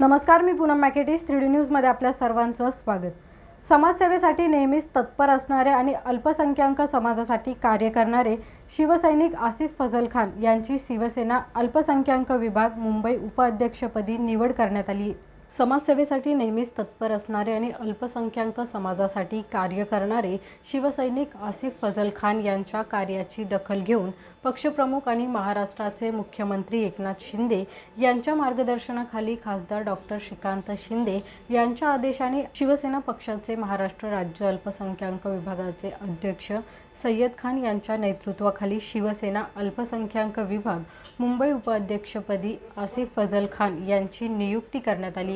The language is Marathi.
नमस्कार मी पूनम मॅकेटीस थ्री डी न्यूजमध्ये आपल्या सर्वांचं स्वागत. समाजसेवेसाठी नेहमीच तत्पर असणारे आणि अल्पसंख्याक समाजासाठी कार्य करणारे शिवसैनिक आसिफ फजल खान यांची शिवसेना अल्पसंख्याक विभाग मुंबई उपाध्यक्षपदी निवड करण्यात आली समाजसेवेसाठी नेहमीच तत्पर असणारे आणि अल्पसंख्याक समाजासाठी कार्य करणारे शिवसैनिक आसिफ फजल खान यांच्या कार्याची दखल घेऊन पक्षप्रमुख आणि महाराष्ट्राचे मुख्यमंत्री एकनाथ शिंदे यांच्या मार्गदर्शनाखाली खासदार डॉक्टर श्रीकांत शिंदे यांच्या आदेशाने शिवसेना पक्षाचे महाराष्ट्र राज्य अल्पसंख्याक विभागाचे अध्यक्ष सय्यद खान यांच्या नेतृत्वाखाली शिवसेना अल्पसंख्याक विभाग मुंबई उपाध्यक्षपदी आसिफ फजल खान यांची नियुक्ती करण्यात आली.